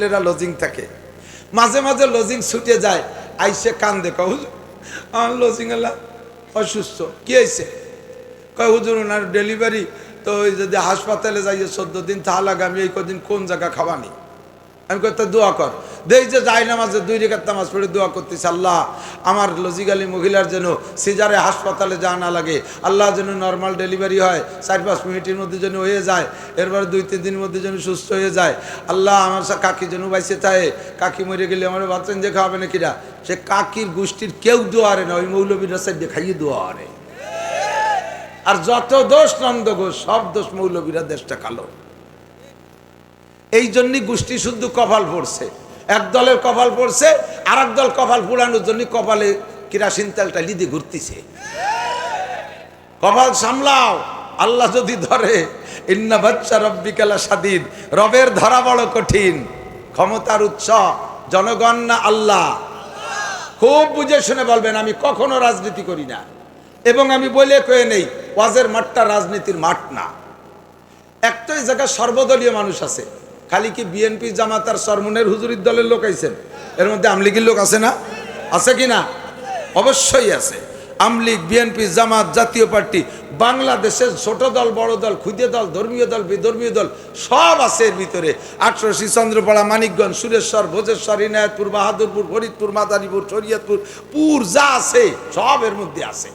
ছেলেরা লজিং থাকে। মাঝে মাঝে লজিং ছুটে যায়, আইসে কান দেখো হুজুর, আমার লজিং এলা অসুস্থ, কি হয়েছে কয়, হুজুর, ওনার ডেলিভারি তো ওই যদি হাসপাতালে যাইয়ে চোদ্দ দিন তাহলে আমি এই কদিন কোন জায়গা খাওয়ানি আমি কই, তা দোয়া কর। দেই যে যাই নামাজে, দুই রেখার নামাজ পড়ে দোয়া করতেছি, আল্লাহ। আমার লজিগালি মহিলার যেন সিজারে হাসপাতালে যা না লাগে, আল্লাহ যেন নর্মাল ডেলিভারি হয়, চার পাঁচ মিনিটের মধ্যে যেন হয়ে যায়, এরপরে দুই, তিন দিনের মধ্যে যেন সুস্থ হয়ে যায়। আল্লাহ আমার কাকি যেন বাইসে থাকে কাকি মরে গেলে আমার বাচ্চান যে খাওয়াবে না? কিরা সে কাকির গোষ্ঠীর কেউ দোয়ারে না, ওই মৌলবীরা সাইডে খাইয়ে দোয়ারে আর যত দোষ নন্দ ঘোষ সব দোষ মৌলবীরা দেশটা কালো। এই জন্যই গোষ্ঠী শুদ্ধ কপাল পড়ছে। এক দলের কপাল পড়ছে আর দল কপাল পুরানোর জন্য কপালে কিরাসিন তেলটা লিদি ঘুরতেছে। কপাল সামলাও, আল্লাহ যদি ধরে, ইন্না বাচ্চা রব্বিকালা স্বাধীন রবের ধরা বড় কঠিন। ক্ষমতার উৎস, জনগণ না আল্লাহ। খুব বুঝে শুনে বলবেন, আমি কখনো রাজনীতি করি না। এবং আমি বলে কয়ে নেই, ওয়াজের মাঠটা রাজনীতির মাঠ না। একটাই জায়গায় সর্বদলীয় মানুষ আছে। খালি কি বিএনপি জামাতার সরমনের হুজুরির দলের লোক আইছেন? এর মধ্যে আমলিগির লোক আছে না? আছে কি না? অবশ্যই আছে। আমলিগ বিএনপি, জামাত, জাতীয় পার্টি, বাংলাদেশের ছোট দল, বড় দল ক্ষুদে দল, ধর্মীয় দল, বিধর্মীয় দল, সব আছে এর ভিতরে। আটশোশি চন্দ্রপাড়া, মানিকগঞ্জ, সুরেশ্বর, ভোজেশ্বর, ইনায়তপুর, বাহাদুরপুর, ফরিদপুর, মাদারীপুর, শরীয়তপুর, পুর যা আছে, সব এর মধ্যে আছে।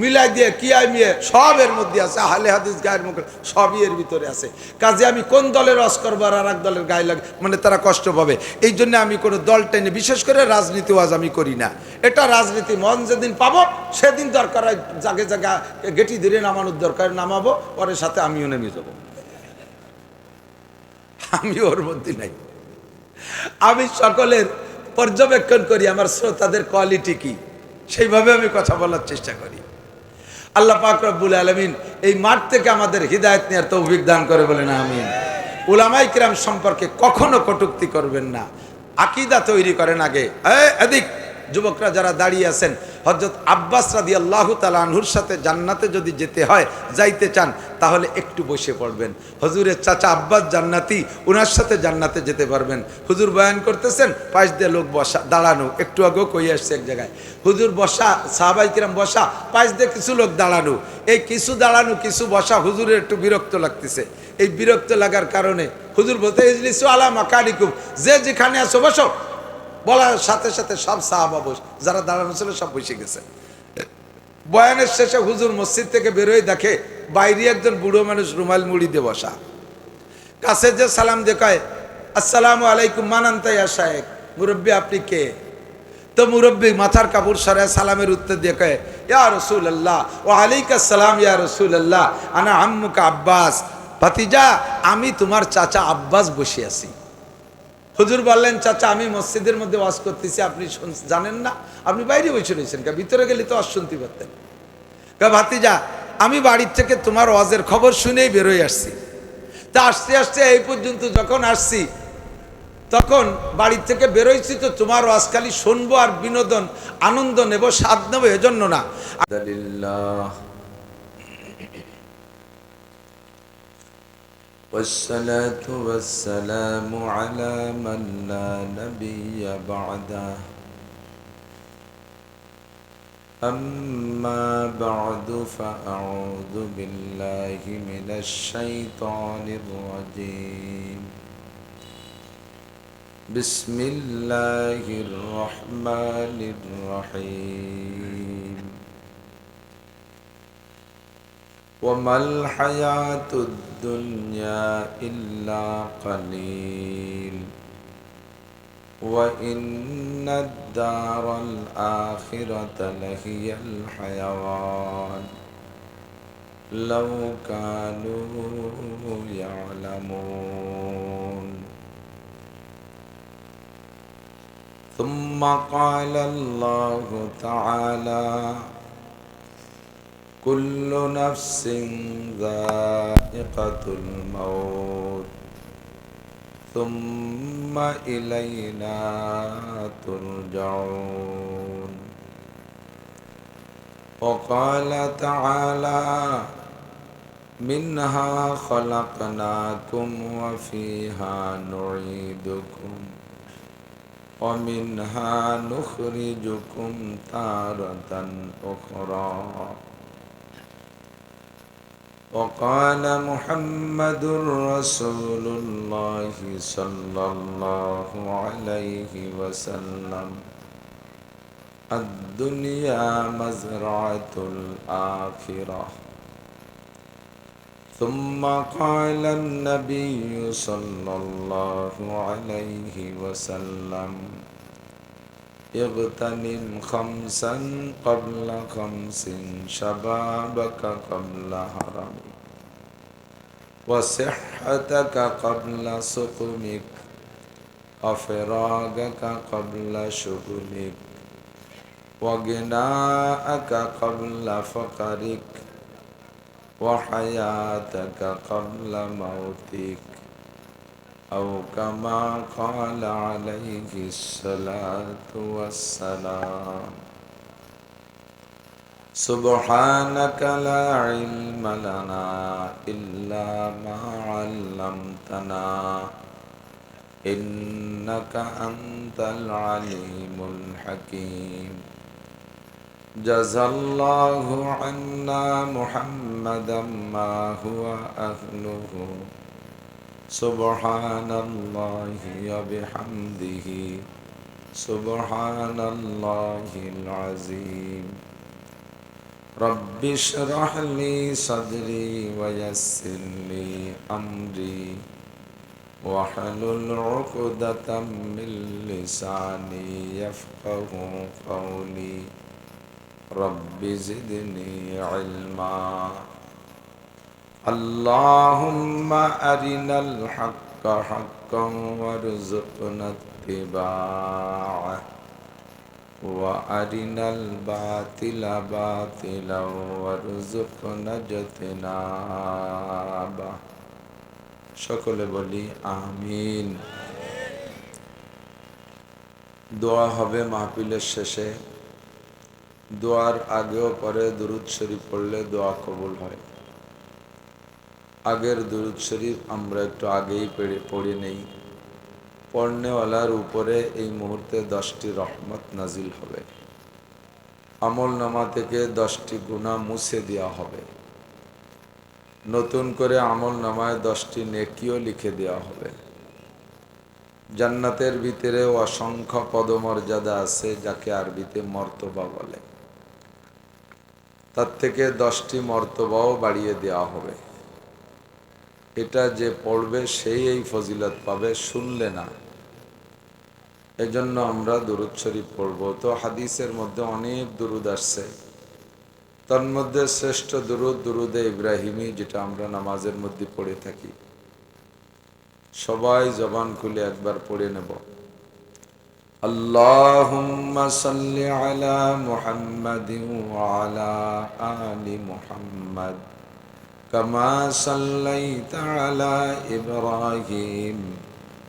মিলাই দিয়ে কিয়াই মিয়ে? সব এর মধ্যে আছে হালে হাদিস গায়ের মুখে সবই এর ভিতরে আছে। কাজে আমি কোন দলের রস করব আর এক দলের গায়ে লাগে? মানে তারা কষ্ট পাবে। এই জন্য আমি কোনো দল টেনে, বিশেষ করে রাজনীতি ওয়াজ আমি করি না। এটা রাজনীতি, মন যেদিন পাবো, সেদিন দরকার হয় জাগে জায়গা গেটি ধরে নামানোর দরকার, নামাবো পরের সাথে আমিও নেমে যাব। আমি ওর মধ্যে নাই। আমি সকলের পর্যবেক্ষণ করি, আমার শ্রোতাদের কোয়ালিটি কি? সেইভাবে আমি কথা বলার চেষ্টা করি। আল্লাহ পাক রব্বুল আলমিন এই মাঠ থেকে আমাদের হৃদায়ত নেওয়ার তৌফিক দান করে বলেন, আমিন। উলামাই কিরাম সম্পর্কে কখনো কটুক্তি করবেন না। আকিদা তৈরি করেন আগে। এদিক। যুবকরা যারা দাঁড়িয়ে আছেন হজরত আব্বাস রাদি আল্লাহ তালাহুর সাথে জান্নাতে যদি যেতে হয়, যাইতে চান, তাহলে একটু বসে পড়বেন। হুজুরের চাচা আব্বাস জান্নাতি ওনার সাথে জান্নাতে যেতে পারবেন। হুজুর বয়ান করতেছেন, পাশ দিয়ে লোক বসা, দাঁড়ানো, একটু আগেও কই আসছে এক জায়গায়। হুজুর বসা, সাহাবাই কিরাম বসা, পাশ দিয়ে কিছু লোক দাঁড়ানো। এই কিছু দাঁড়ানো, কিছু বসা হুজুরের একটু বিরক্ত লাগতেছে। এই বিরক্ত লাগার কারণে হুজুর বলতে ইজলিসু আলা যে যেখানে আছো বসো। বলার সাথে সাথে সব সাহাবা বস যারা দাঁড়ানো ছিল সব বসে গেছে। বয়ানের শেষে হুজুর মসজিদ থেকে বেরোয় দেখে বাইরে একজন বুড়ো মানুষ রুমাল মুড়ি দিয়ে বসা। কাছে যে সালাম দেখায় আসসালামু আলাইকুম, মানান্তাই শায়েক মুরব্বী আপনি কে? তো মুরব্বী মাথার কাপড় সরায় সালামের উত্তর কয়ে, ইয়া রসুল আল্লাহ ও আলাইকা সালাম, ইয়া রসুল আল্লাহ আনা আম্মুকা আব্বাস। ভাতিজা, আমি তোমার চাচা আব্বাস বসে আছি। হুজুর বললেন, চাচা, আমি মসজিদের মধ্যে ওয়াজ করতেছি, আপনি জানেন না? আপনি বাইরে বসে রয়েছেন কা ভিতরে গেলে তো অশান্তি পারতেন কা ভাতিজা, আমি বাড়ির থেকে তোমার ওয়াজের খবর শুনেই বেরোয় আসছি। তা আসতে আসতে এই পর্যন্ত যখন আসছি, তখন বাড়ির থেকে বেরোইছি তো তোমার ওয়াজ খালি শুনব আর বিনোদন, আনন্দ নেব, স্বাদ নেব, এজন্য না। والصلاة والسلام على من لا نبي بعده. أما بعد فأعوذ بالله من الشيطان الرجيم. بسم الله الرحمن الرحيم. وما الحياة الدنيا إلا قليل. وإن الدار الآخرة لهي الحيوان. لو كانوا يعلمون. ثم قال الله تعالى كل نفس ذائقة الموت. ثم إلينا ترجعون. وقال تعالى منها خلقناكم وفيها نعيدكم ومنها نخرجكم تارة أخرى. وقال محمد رسول الله صلى الله عليه وسلم الدنيا مزرعة الآخرة ثم قال النبي صلى الله عليه وسلم اغتنم خمسا قبل خمس شبابك قبل هرمك وصحتك قبل سقمك وفراغك قبل شغلك وغناءك قبل فقرك وحياتك قبل موتك أو كما قال عليه الصلاة والسلام. سبحانك لا علم لنا إلا ما علمتنا إنك أنت العليم الحكيم جزى الله عنا محمدا ما هو أهله سبحان الله وبحمده سبحان الله العظيم رب اشرح لي صدري ويسر لي أمري واحلل عقدة من لساني يفقه قولي. رب زدني علما. اللهم أرنا الحق حقا وارزقنا اتباعه. وأرنا الباطل باطلا وارزقنا اجتنابه সকলে বলি আমিন দোয়া হবে মাহফিলের শেষে দোয়ার আগেও পরে দুরুদ শরীফ পড়লে দোয়া কবুল হয় আগের দুরুদ শরীফ আমরা একটু আগেই পেড়ে পড়ে নেই পড়নেওয়ালার উপরে এই মুহূর্তে দশটি রহমত নাজিল হবে। আমল নামা থেকে দশটি গুণা মুছে দেওয়া হবে। নতুন করে আমল নামায় দশটি নেকিও লিখে দেওয়া হবে। জান্নাতের ভিতরে অসংখ্য পদমর্যাদা আছে যাকে আরবিতে মর্তবা বলে। তার থেকে দশটি মর্তবাও বাড়িয়ে দেওয়া হবে। এটা যে পড়বে সেই এই ফজিলত পাবে, শুনলে না। এজন্য আমরা দুরুদ শরীফ পড়ব। তো হাদিসের মধ্যে অনেক দুরুদ আসছে। তার মধ্যে শ্রেষ্ঠ দুরুদ দুরুদে ইব্রাহিমী, যেটা আমরা নামাজের মধ্যে পড়ে থাকি। সবাই জবান খুলে একবার পড়ে নেব। আল্লাহুম্মা সাল্লি আলা মুহাম্মাদিন আলা আলি আলা ইব্রাহিম।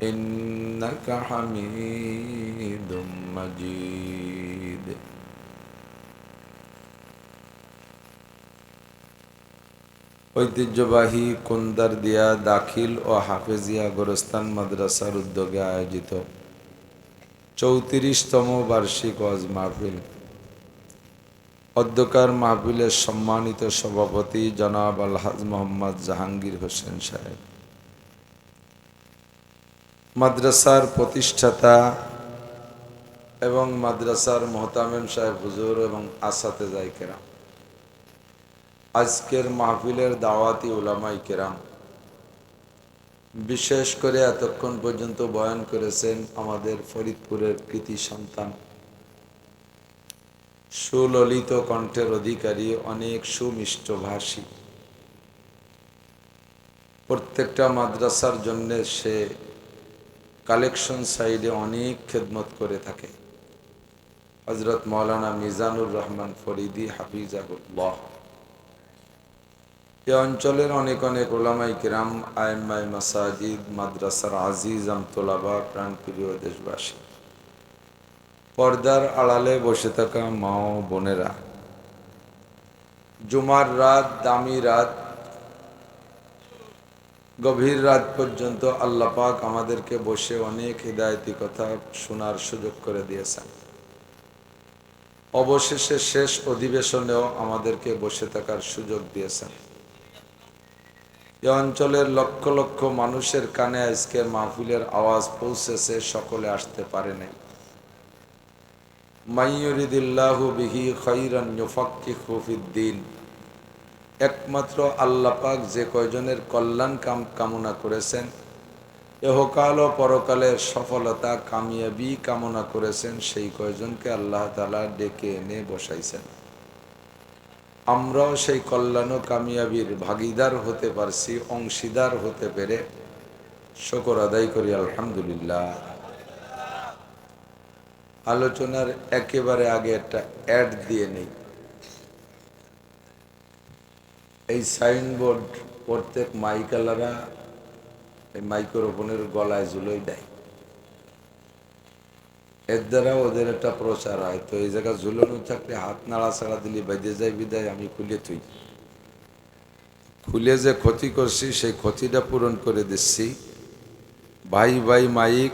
إنك حميد مجيد ঐতিহ্যবাহী কুন্দার দিয়া দাখিল ও হাফেজিয়া গোরস্তান মাদ্রাসার উদ্যোগে আয়োজিত চৌত্রিশতম বার্ষিক ওয়াজ মাহফিল অধ্যকার মাহফিলের সম্মানিত সভাপতি জনাব আলহাজ মোহাম্মদ জাহাঙ্গীর হোসেন সাহেব মাদ্রাসার প্রতিষ্ঠাতা এবং মাদ্রাসার মোহতামেম সাহেব হুজুর এবং আসাতে যাই কেরাম। আজকের মাহফিলের দাওয়াতি উলামাই কেরাম। বিশেষ করে এতক্ষণ পর্যন্ত বয়ান করেছেন আমাদের ফরিদপুরের কৃতি সন্তান। সুললিত কণ্ঠের অধিকারী, অনেক সুমিষ্ট ভাষী। প্রত্যেকটা মাদ্রাসার জন্য সে কালেকশন সাইডে অনেক খেদমত করে থাকে। হজরত মৌলানা মিজানুর রহমান ফরিদি হাফিজাহুল্লাহ। এ অঞ্চলের অনেক অনেক ওলামাই কিরাম আয়মাই মাসাজিদ, মাদ্রাসার আজিজ, আমতোলাবা, প্রাণপ্রিয় দেশবাসী। পর্দার আড়ালে বসে থাকা মা বোনেরা, জুমার রাত, দামি রাত গভীর রাত পর্যন্ত আল্লাহ পাক আমাদেরকে বসে অনেক হৃদায়তি কথা শোনার সুযোগ করে দিয়েছেন। অবশেষে শেষ অধিবেশনেও আমাদেরকে বসে থাকার সুযোগ দিয়েছেন। এ অঞ্চলের লক্ষ লক্ষ মানুষের কানে আজকে মাহফিলের আওয়াজ পৌঁছেছে, সকলে আসতে পারে নাই। মাইয়ুরিদিল্লাহু বিহি খৈরান ইউফাক্কিহু ফিদ্দিন একমাত্র আল্লাহ পাক যে কয়জনের কল্যাণ কাম, কামনা করেছেন, এহকাল ও পরকালের সফলতা কামিয়াবি কামনা করেছেন, সেই কয়জনকে আল্লাহ তালা ডেকে এনে বসাইছেন। আমরাও সেই কল্যাণ ও কামিয়াবির ভাগিদার হতে পারছি, অংশীদার হতে পেরে। শকর আদায় করি, আলহামদুলিল্লাহ। আলোচনার একেবারে আগে একটা অ্যাড দিয়ে নেই। এই সাইনবোর্ড প্রত্যেক মাইকালারা এই মাইক্রোফোনের গলায় ঝুলোই দেয়। এর দ্বারা ওদের একটা প্রচার হয়। তো এই জায়গা ঝুলানো থাকলে হাত নাড়া ছাড়া দিলে বেঁধে যায় বিদায়, আমি খুলে তুই খুলে যে ক্ষতি করছি, সেই ক্ষতিটা পূরণ করে দিচ্ছি। ভাই ভাই মাইক,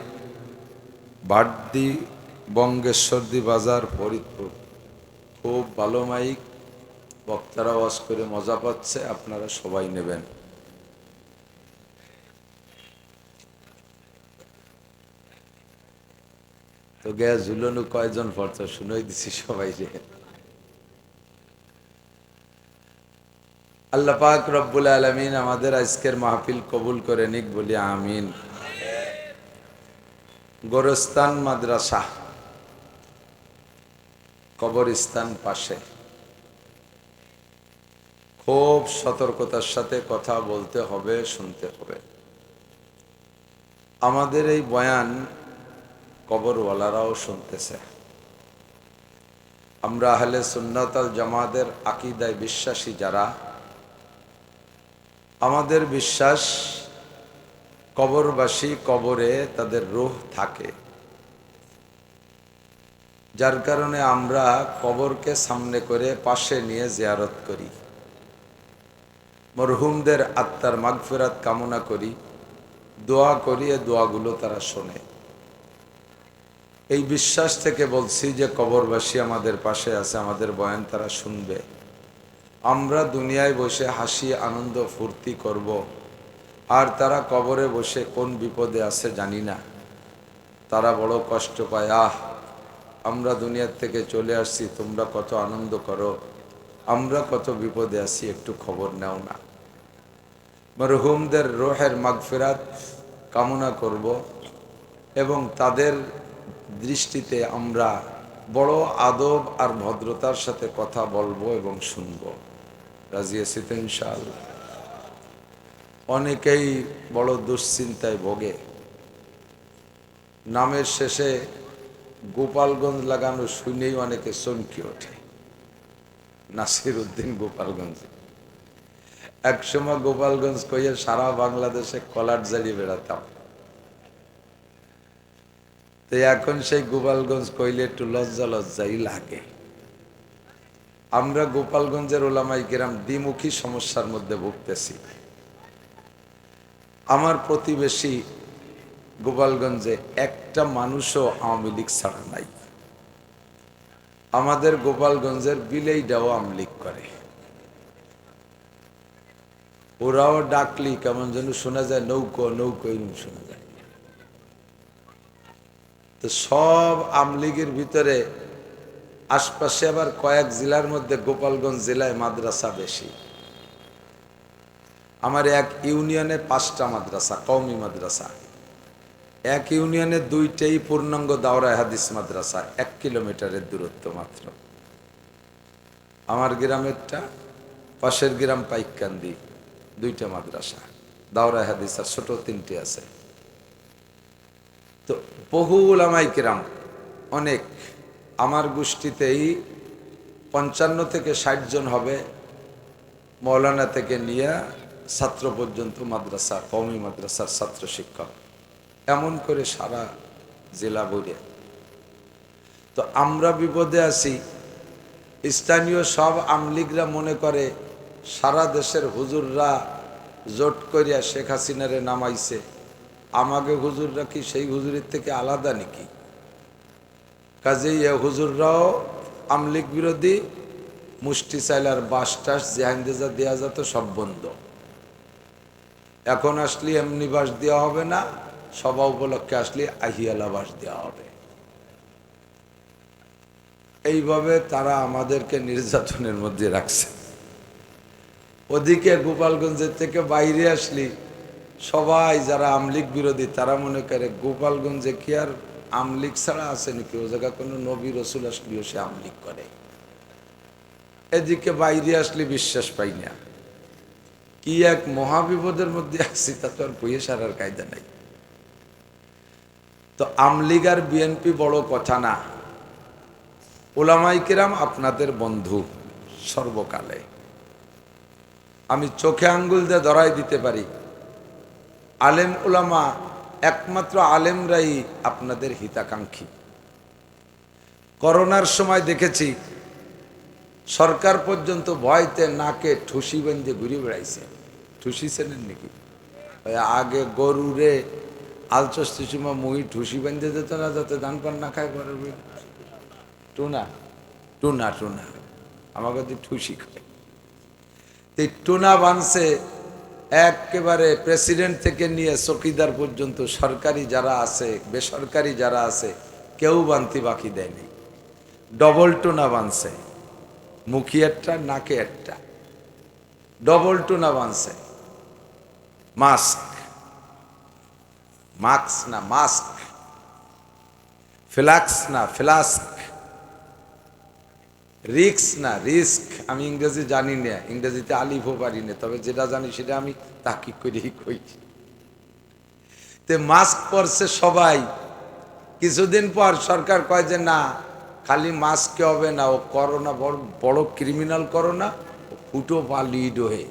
বাড্ডি, বঙ্গেশ্বরদি বাজার, ফরিদপুর। খুব ভালো মাইক। বক্তারা ওয়াজ করে মজা পাচ্ছে, আপনারা সবাই নেবেন। তো গ্যাস ঝুলনু কয়জন পড়ত শুনেই দিছি সবাই যে। আল্লাহ পাক রব্বুল আলমিন আমাদের আজকের মাহফিল কবুল করে নিক, বলি আমিন। গোরস্তান মাদ্রাসা, কবরস্থান পাশে। খুব সতর্কতার সাথে কথা বলতে হবে, শুনতে হবে। আমাদের এই বয়ান কবরওয়ালারাও শুনতেছে। আমরা আহলে সুন্নাতাল জামাতের আকিদায় বিশ্বাসী যারা, আমাদের বিশ্বাস কবরবাসী কবরে তাদের রুহ থাকে। যার কারণে আমরা কবরকে সামনে করে পাশে নিয়ে জিয়ারত করি। মরহুমদের আত্মার মাগফেরাত কামনা করি, দোয়া করি, এ দোয়াগুলো তারা শোনে। এই বিশ্বাস থেকে বলছি যে কবরবাসী আমাদের পাশে আছে, আমাদের বয়ান তারা শুনবে। আমরা দুনিয়ায় বসে হাসি, আনন্দ, ফুর্তি করব। আর তারা কবরে বসে কোন বিপদে আছে জানি না। তারা বড় কষ্ট পায়, আহ, আমরা দুনিয়ার থেকে চলে আসছি, তোমরা কত আনন্দ করো। আমরা কত বিপদে আছি, একটু খবর নাও না। মরহুমদের রোহের মাগফেরাত কামনা করব এবং তাদের দৃষ্টিতে আমরা বড় আদব আর ভদ্রতার সাথে কথা বলব এবং শুনব। রাজি আছি তো অনেকেই বড় দুশ্চিন্তায় ভোগে। নামের শেষে গোপালগঞ্জ লাগানো শুনেই অনেকে চমকে ওঠে। নাসির উদ্দিন গোপালগঞ্জ। একসময় গোপালগঞ্জ কইয়ে সারা বাংলাদেশে কলার জ্বালিয়ে বেড়াতাম। তো এখন সেই গোপালগঞ্জ কইলে একটু লজ্জা লজ্জাই লাগে। আমরা গোপালগঞ্জের ওলামাই গ্রাম দ্বিমুখী সমস্যার মধ্যে ভুগতেছি। আমার প্রতিবেশী গোপালগঞ্জে একটা মানুষও আওয়ামী লীগ ছাড়া নাই। আমাদের গোপালগঞ্জের বিলেইটাও আওয়ামী লীগ করে। ওরাও ডাকলি কেমন যেন শোনা যায়, নৌকো নৌকো এরকম শোনা যায়। তো সব আমলিগের ভিতরে আশপাশে আবার কয়েক জেলার মধ্যে গোপালগঞ্জ জেলায় মাদ্রাসা বেশি। আমার এক ইউনিয়নে পাঁচটা মাদ্রাসা, কওমি মাদ্রাসা। এক ইউনিয়নে দুইটাই পূর্ণাঙ্গ দাওরা হাদিস মাদ্রাসা, এক কিলোমিটারের দূরত্ব মাত্র। আমার গ্রামেরটা পাশের গ্রাম পাইকান্দি, দুইটা মাদ্রাসা, দাওরা হাদিস আর ছোট তিনটে আছে। তো বহু ওলামাই কিরাম, অনেক। আমার গোষ্ঠীতেই পঞ্চান্ন থেকে ষাট জন হবে। মৌলানা থেকে নিয়ে ছাত্র পর্যন্ত মাদ্রাসা, কওমি মাদ্রাসার ছাত্র শিক্ষক। এমন করে সারা জেলা বইরে তো আমরা বিপদে আছি, স্থানীয় সব আমলিগরা মনে করে সারা দেশের হুজুররা জোট করিয়া শেখ হাসিনারে নামাইছে। আমাকে হুজুররা কি সেই হুজুরের থেকে আলাদা নাকি? কাজেই এ হুজুররাও আমলিগ বিরোধী, মুষ্টি চাইলার বাস টাস জেহান্দেজা দেওয়া যেত সব বন্ধ। এখন আসলে এমনি বাস দেওয়া হবে না সভা উপলক্ষে আসলে আহিয়ালা বাস দেওয়া হবে। এইভাবে তারা আমাদেরকে নির্যাতনের মধ্যে রাখছে। ওদিকে গোপালগঞ্জের থেকে বাইরে আসলি সবাই যারা আমলিক বিরোধী, তারা মনে করে গোপালগঞ্জে কি আর আমলিক ছাড়া আছে নাকি? ও জায়গা কোনো নবী রসুল আসলেও সে আমলিক করে। এদিকে বাইরে আসলে বিশ্বাস পাই না। কি এক মহাবিপদের মধ্যে আসছি তা তো আর কইয়ে সারার কায়দা নাই। তো আমলিগ আর বিএনপি বড় কথা না। ওলামাই কিরাম আপনাদের বন্ধু সর্বকালে। আমি চোখে আঙ্গুল দিয়ে ধরাই দিতে পারি। আলেম ওলামা একমাত্র আলেমরাই আপনাদের হিতাকাঙ্ক্ষী। করোনার সময় দেখেছি, সরকার পর্যন্ত ভয়তে নাকে ঠুসি বেঁধে ঘুরে বেড়াইছে। ঠুসি নাকি? আগে গরুরে আলচস্তি সময় মুহি ঠুসি বেঁধে দিত না যাতে ধান পান না খায় ঘরের ভিতরে। টুনা টুনা টুনা। আমাকে তো ঠুসি খায়। টুনা বানছে একেবারে প্রেসিডেন্ট থেকে নিয়ে চকিদার পর্যন্ত, সরকারি যারা আছে, বেসরকারি যারা আছে, কেউ বানতি বাকি দেয়নি ডবল টুনা বানছে। মুখি একটা, নাকে একটা। ডবল টুনা বানছে। মাস্ক মাস্ক না মাস্ক ফ্লাক্স না ফ্লাস্ক রিক্স না রিস্ক আমি ইংরেজি জানি না। ইংরেজিতে আলিফও পারি না। তবে যেটা জানি সেটা আমি তাকি করেই কই তে মাস্ক পরছে সবাই। কিছুদিন পর সরকার কয় যে, না, খালি মাস্কে হবে না। ও করোনা বড় বড় ক্রিমিনাল করোনা। ফুটো বা লিড হয়ে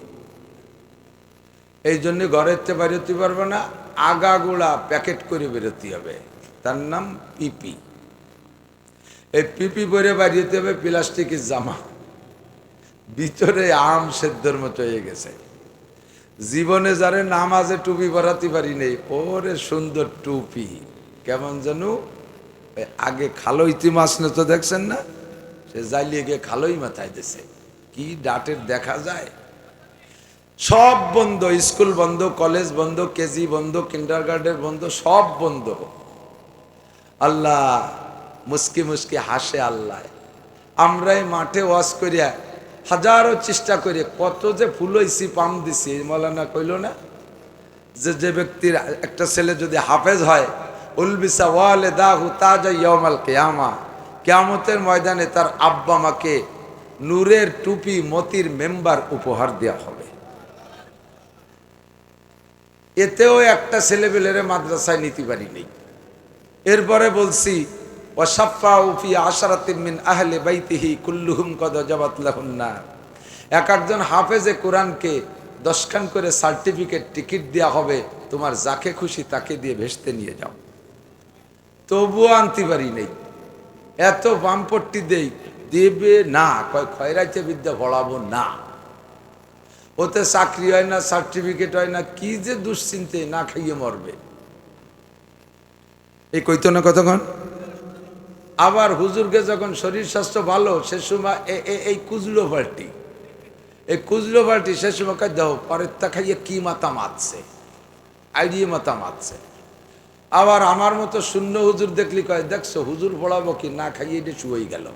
এই জন্য ঘরের থেকে বেরোতে পারবে না। আগাগোড়া প্যাকেট করে বেরোতে হবে। তার নাম পিপি। এই পিপি পরে বাড়িতে হবে প্লাস্টিকের জামা। ভিতরে আম সেদ্ধর মতো হয়ে গেছে। জীবনে যারে নামাজে টুপি পরাতে পারি নেই, ওরে সুন্দর টুপি। কেমন যেন আগে খালোইতি মাছ তো দেখছেন না? সে জাইলিয়ে গিয়ে খালোই মাথায় দিছে। কি ডাটের দেখা যায়? সব বন্ধ, স্কুল বন্ধ, কলেজ বন্ধ, কেজি বন্ধ কিন্ডার গার্ডেন বন্ধ, সব বন্ধ। আল্লাহ মুস্কি মুস্কি হাসে আল্লাহ। আমরাই মাঠে ওয়াশ করিয়া হাজারো চেষ্টা করে, কত যে ফুল হইছি, পাম দিছি, মৌলানা কইল না? যে যে ব্যক্তির একটা ছেলে যদি হাফেজ হয় উলবিসা ওয়ালে দাহু তাজা ইয়মাল কেয়ামা, কেয়ামতের ময়দানে তার আব্বা মাকে নূরের টুপি, মতির মেম্বার উপহার দেওয়া হবে। এতেও একটা ছেলেবেলেরে মাদ্রাসায় নিতে পারি নেই। এরপরে বলছি ওয়াসাফা উফি আশারাতিন মিন আহলে বাইতিহি কুল্লুহুম কদ জবাত লাহুন্না। এক একজন হাফেজে কোরআনকে দশখান করে সার্টিফিকেট, টিকিট দেওয়া হবে, তোমার যাকে খুশি তাকে দিয়ে ভেসতে নিয়ে যাও। তবুও আনতে পারি নেই। এত বামপট্টি দেই, দেবে না, কয় খয়রাইতে বিদ্যা পড়াবো না। ওতে চাকরি হয় না সার্টিফিকেট হয় না, কি যে দুশ্চিন্তে না খাইয়ে মরবে। এই কইতো না কতক্ষণ? আবার হুজুরকে যখন শরীর স্বাস্থ্য ভালো, সে সময় এই কুজলো পাল্টি এই কুজলো পাল্টি সে সময় কাজ দাও পরের তা খাইয়ে কি মাথা মারছে, আইডিয়ে মাথা মারছে। আবার আমার মতো শূন্য হুজুর দেখলি কয়, দেখছ, হুজুর পড়াবো কি, না খাইয়ে এটা শুয়েই গেল।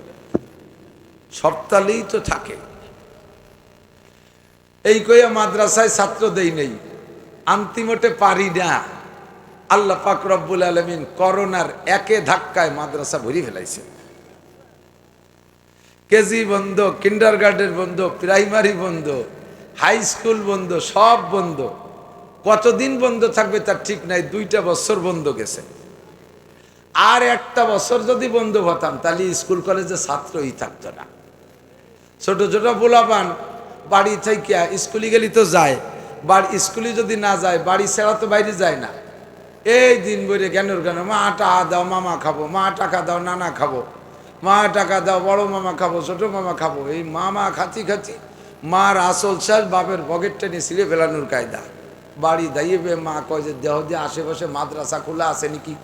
সপ্তাহেই তো থাকে। এই কইয়া মাদ্রাসায় ছাত্র দেই নেই। আন্তিমটে পারি না। আল্লাহ পাক রব্বুল আলমিন করোনার একে ধাক্কায় মাদ্রাসা ভরি ফেলাইছে। কেজি বন্ধ কিন্ডার গার্ডেন বন্ধ, প্রাইমারি বন্ধ, হাই স্কুল বন্ধ, সব বন্ধ। কতদিন বন্ধ থাকবে তার ঠিক নাই, দুইটা বছর বন্ধ গেছে। আর একটা বছর যদি বন্ধ হতাম, তাহলে স্কুল কলেজে ছাত্রই থাকতো না। ছোট ছোট পোলাপান বাড়ি থেকে স্কুলে গেলি তো যায়, বাড়ি স্কুলে যদি না যায়, বাড়ি ছাড়া তো বাইরে যায় না। এই দিন বলে জ্ঞানের জ্ঞান, মা টাকা দাও, মামা খাব, মা টাকা দাও, নানা খাব, মা টাকা দাও, বড় মামা খাব, ছোট মামা খাব, এই মামা খাতি খাতি মার আসল শেষ বাপের পকেট টেনে ছিঁড়ে ফেলানোর কায়দা। বাড়ি দাইয়ে মা কয় যে, দেহ দিয়ে আশেপাশে মাদ্রাসা খোলা আছে নাকি?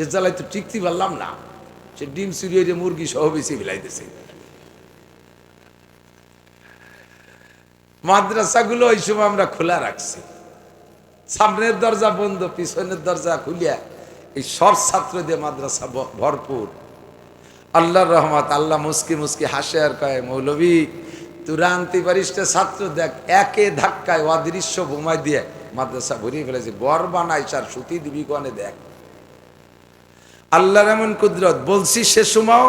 এ জ্বালাই তো টিকতে পারলাম না। সে ডিম চুরি হয়ে মুরগি সহ বেশি ফেলাইতেছে। মাদ্রাসাগুলো ওই সময় আমরা খোলা রাখছি। সামনের দরজা বন্ধ, পিছনের দরজা খুলিয়া এই সব ছাত্র দিয়ে মাদ্রাসা ভরপুর। আল্লাহর রহমত, আল্লাহ মুস্কি মুস্কি হাসে আর কয়, মৌলবী তুরা আনতে ছাত্র দেখ, একে ধাক্কায় অদৃশ্য বোমায় দিয়ে মাদ্রাসা ভরিয়ে ফেলেছে। বর বানাই সার সুতি দিবি কনে দেখ। আল্লাহর এমন কুদরত, বলছি সে সময়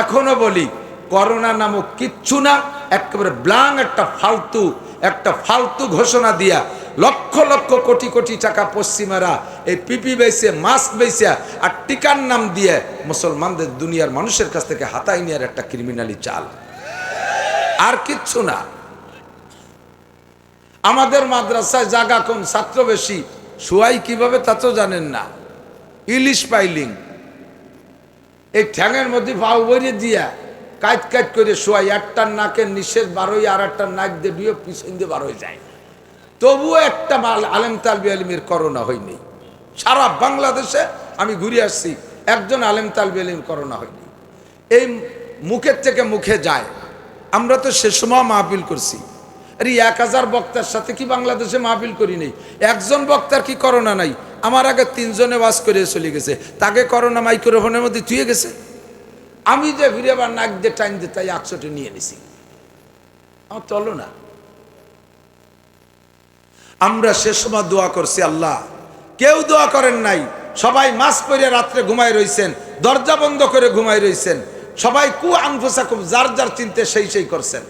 এখনও বলি, করোনা নামক কিচ্ছু না একেবারে ব্লাং একটা ফালতু একটা ফালতু ঘোষণা দিয়া লক্ষ লক্ষ কোটি কোটি টাকা পশ্চিমারা এই পিপি বেছে মাস্ক বেছে আর টিকার নাম দিয়ে মুসলমানদের দুনিয়ার মানুষের কাছ থেকে হাতাই নেওয়ার একটা ক্রিমিনালি চাল। আর কিচ্ছু না। আমাদের মাদ্রাসায় জাগা কম ছাত্র বেশি? শুয়াই কীভাবে তা তো জানেন না। ইলিশ পাইলিং। এই ঠ্যাঙের মধ্যে পাও বইরে দিয়া কাজ কাজ করে শোয়াই, একটার নাকের নিঃশেষ বারোই আর একটার নাক দিয়ে বিয়ে পিছন দিয়ে বারোই যায়। তবুও একটা মাল আলেম তালবি আলিমের করোনা হয়নি। সারা বাংলাদেশে আমি ঘুরে আসছি, একজন আলেম তালবি আলিম করোনা হয়নি। এই মুখের থেকে মুখে যায়। আমরা তো সে সময় মাহফিল করছি। আরে এক হাজার বক্তার সাথে কি বাংলাদেশে মাহফিল করি নেই? একজন বক্তার কি করোনা নাই? আমার আগে তিনজনে বাস করে চলে গেছে। তাকে করোনা মাইক্রোফোনের মধ্যে থুয়ে গেছে। আমি যে ঘুরে আবার নাক দিয়ে টাইম দিয়ে তাই একশোটি নিয়ে নিছি। আমার চলো না। আমরা সে সময় দোয়া করছি, আল্লাহ, কেউ দোয়া করেন নাই। সবাই মাস পরে রাত্রে ঘুমায় রইছেন, দরজা বন্ধ করে ঘুমায় রইছেন। সবাই কু আনফুসা খুব যার যার চিনতে সেই সেই করছেন।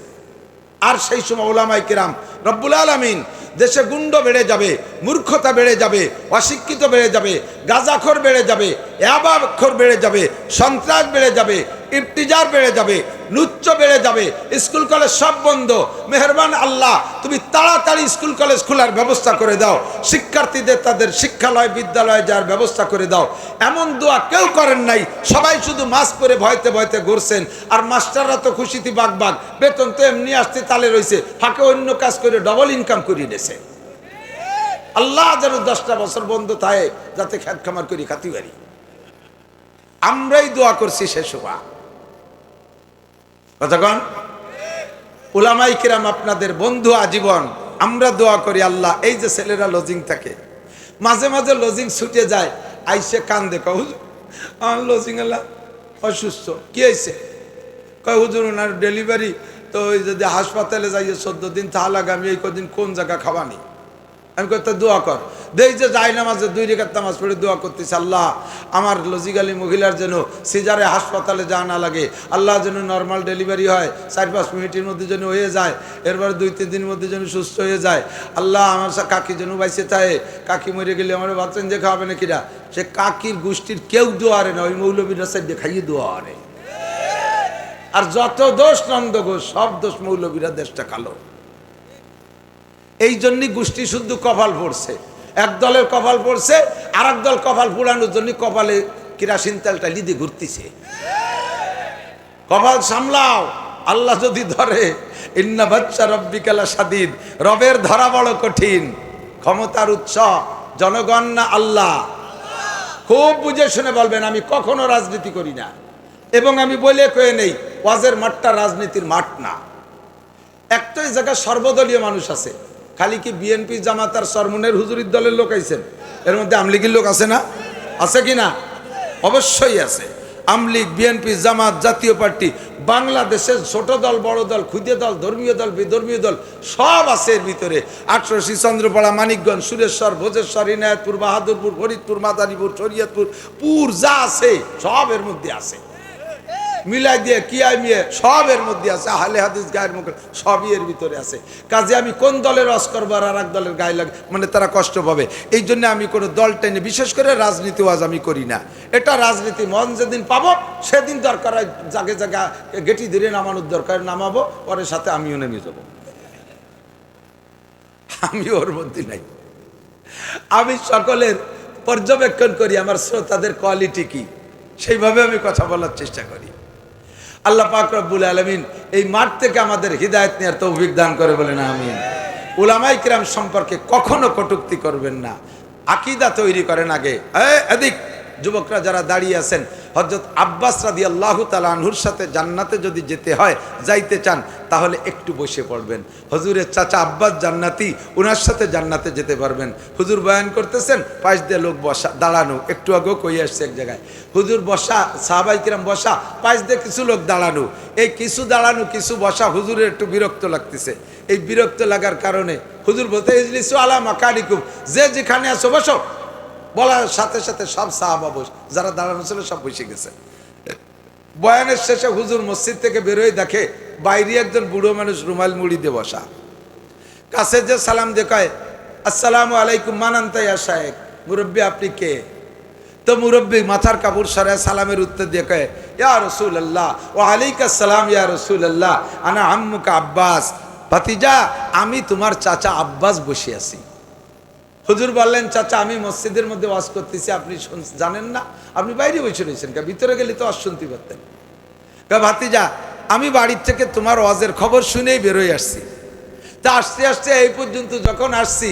আর সেই সময় ওলামাই কিরাম, রব্বুল আলমিন দেশে গুন্ড বেড়ে যাবে, মূর্খতা বেড়ে যাবে, অশিক্ষিত বেড়ে যাবে, গাজাখর বেড়ে যাবে অ্যাবাক্ষর বেড়ে যাবে, সন্ত্রাস বেড়ে যাবে, ইফতিজার বেড়ে যাবে, লুচ্চ বেড়ে যাবে, স্কুল কলেজ সব বন্ধ। মেহরবান আল্লাহ, তুমি তাড়াতাড়ি স্কুল কলেজ খোলার ব্যবস্থা করে দাও। শিক্ষার্থীদের তাদের শিক্ষালয়, বিদ্যালয়ে যাওয়ার ব্যবস্থা করে দাও। এমন দোয়া কেউ করেন নাই, সবাই শুধু মাস্ক পরে ভয়তে ভয়তে ঘুরছেন। আর মাস্টাররা তো খুশিতে বাগ বাগ বেতন তো এমনি আসতে তালে রয়েছে ফাঁকে অন্য কাজ করে ডবল ইনকাম করিয়ে নিয়েছে আল্লাহ যেন দশটা বছর বন্ধ থাকে, যাতে খ্যাত খামার করি, খাতি পারি আমরাই দোয়া করছি সে সময় কতক্ষণ উলামাই কিরাম আপনাদের বন্ধু আজীবন, আমরা দোয়া করি আল্লাহ, এই যে ছেলেরা লজিং থাকে, মাঝে মাঝে লজিং ছুটে যায়, আইসে কান দেখো হুজুর, আমার লজিং আল্লাহ অসুস্থ, কি হয়েছে কয়, হুজুর, ওনার ডেলিভারি তো ওই যদি হাসপাতালে যাইয়ে চোদ্দ দিন তাহলে আমি এই কদিন কোন জায়গা খাওয়ানি? আমি করতে দোয়া কর। দেই যে যাই নামাজে দুই রেখার নামাজ পড়ে দোয়া করতেছি, আল্লাহ আমার লজিক্যালি মহিলার যেন সিজারে হাসপাতালে যাওয়া না লাগে, আল্লাহ যেন নর্মাল ডেলিভারি হয়, চার পাঁচ মিনিটের মধ্যে যেন হয়ে যায়, এরপরে দুই তিন দিনের মধ্যে যেন সুস্থ হয়ে যায়। আল্লাহ আমার কাকি যেন বাইসে থাকে কাকি মরে গেলে আমার বাচ্চান যে খাওয়াবে না? কিরা সে কাকির গোষ্ঠীর কেউ দোয়ারে না, ওই মৌলবীরা সাইড খাইয়ে দোয়া আরে যত দোষ নন্দ ঘোষ সব দোষ মৌলবীরা দেশটা কালো। এই জন্যই গোষ্ঠী শুদ্ধ কপাল পড়ছে। এক দলের কপাল পড়ছে আর দল কপাল পুরানোর জন্য কপালে কিরাসিন তেলটা লিদি ঘুরতেছে। কপাল সামলাও, আল্লাহ যদি ধরে, ইন্না বাচ্চা রব্বিকালা স্বাধীন রবের ধরা বড় কঠিন, ক্ষমতার উৎস, জনগণ না আল্লাহ। খুব বুঝে শুনে বলবেন, আমি কখনো রাজনীতি করি না। এবং আমি বলে কয়ে নেই, ওয়াজের মাঠটা রাজনীতির মাঠ না। একটাই জায়গায় সর্বদলীয় মানুষ আছে। খালি কি বিএনপি জামাত আর সরমনের হুজুরির দলের লোক আইছেন? এর মধ্যে আমলিগির লোক আছে না? আছে কি না? অবশ্যই আছে। আমলিগ বিএনপি, জামাত, জাতীয় পার্টি, বাংলাদেশের ছোট দল, বড় দল ক্ষুদে দল, ধর্মীয় দল, বিধর্মীয় দল, সব আছে এর ভিতরে। আটশোশি চন্দ্রপাড়া, মানিকগঞ্জ, সুরেশ্বর, ভোজেশ্বর, ইনায়তপুর, বাহাদুরপুর, ফরিদপুর, মাদারীপুর, শরীয়তপুর, পুর যা আছে, সব এর মধ্যে আছে। মিলাই দিয়ে কি মিয়ে সব এর মধ্যে আছে, আহলে হাদিস গায়ের মুখে সবই এর ভিতরে আছে। কাজে আমি কোন দলের রস করব আর এক দলের গায়ে লাগে? মানে তারা কষ্ট পাবে। এই জন্য আমি কোনো দল টেনে, বিশেষ করে রাজনীতি ওয়াজ আমি করি না। এটা রাজনীতি মন যেদিন পাবো, সেদিন দরকার হয় জাগে জায়গা গেটি ধরে নামানোর দরকার, নামাবো পরের সাথে আমিও নেমে যাব। আমি ওর মধ্যে নাই। আমি সকলের পর্যবেক্ষণ করি, আমার শ্রোতাদের কোয়ালিটি কি? সেইভাবে আমি কথা বলার চেষ্টা করি। আল্লাহ পাক রব্বুল আলমিন এই মাঠ থেকে আমাদের হৃদায়ত নেওয়ার তৌফিক দান করে বলেন, আমিন। উলামাই কিরাম সম্পর্কে কখনো কটুক্তি করবেন না। আকিদা তৈরি করেন আগে। এদিক, যুবকরা যারা দাঁড়িয়ে আছেন হজরত আব্বাস রাদি আল্লাহ তালাহুর সাথে জান্নাতে যদি যেতে হয়, যাইতে চান, তাহলে একটু বসে পড়বেন। হজুরের চাচা আব্বাস জান্নাতি ওনার সাথে জান্নাতে যেতে পারবেন। হুজুর বয়ান করতেছেন, পাশ দিয়ে লোক বসা, দাঁড়ানো, একটু আগেও কই আসছে এক জায়গায়। হুজুর বসা, সাহাবাই কিরাম বসা, পাশ দিয়ে কিছু লোক দাঁড়ানো। এই কিছু দাঁড়ানো, কিছু বসা হুজুরের একটু বিরক্ত লাগতেছে। এই বিরক্ত লাগার কারণে হুজুর বলতে ইজলিসু আলা মাকানিকুম, যে যেখানে আছো বসো। বলার সাথে সাথে সব সাহাবা বস যারা দাঁড়ানো ছিল সব বসে গেছে। বয়ানের শেষে হুজুর মসজিদ থেকে বেরোয় দেখে বাইরে একজন বুড়ো মানুষ রুমাল মুড়ি দিয়ে বসা। কাছে যে সালাম দেখায় আসসালামু আলাইকুম মানান্তাইয়া সাহেব মুরব্বী আপনি কে? তো মুরব্বী মাথার কাপড় সরায় সালামের উত্তর দিয়ে কয়ে, ইয়া রসুল আল্লাহ ও আলাইকা সালাম ইয়া রসুল আল্লাহ আনা আম্মুকা আব্বাস। ভাতিজা, আমি তোমার চাচা আব্বাস বসে আছি। হুজুর বললেন, চাচা, আমি মসজিদের মধ্যে ওয়াজ করতেছি, আপনি জানেন না? আপনি বাইরে বসে রয়েছেন ভিতরে গেলে তো ওয়াজ শুনতে পারতেন কা ভাতিজা, আমি বাড়ির থেকে তোমার ওয়াজের খবর শুনেই বেরোয় আসছি। তা আসতে আসতে এই পর্যন্ত যখন আসছি,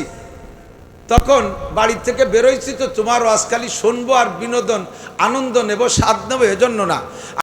তখন বাড়ি থেকে বেরোইছি তো তোমার ওয়াজ খালি শুনব আর বিনোদন, আনন্দ নেব, স্বাদ নেব, এজন্য না।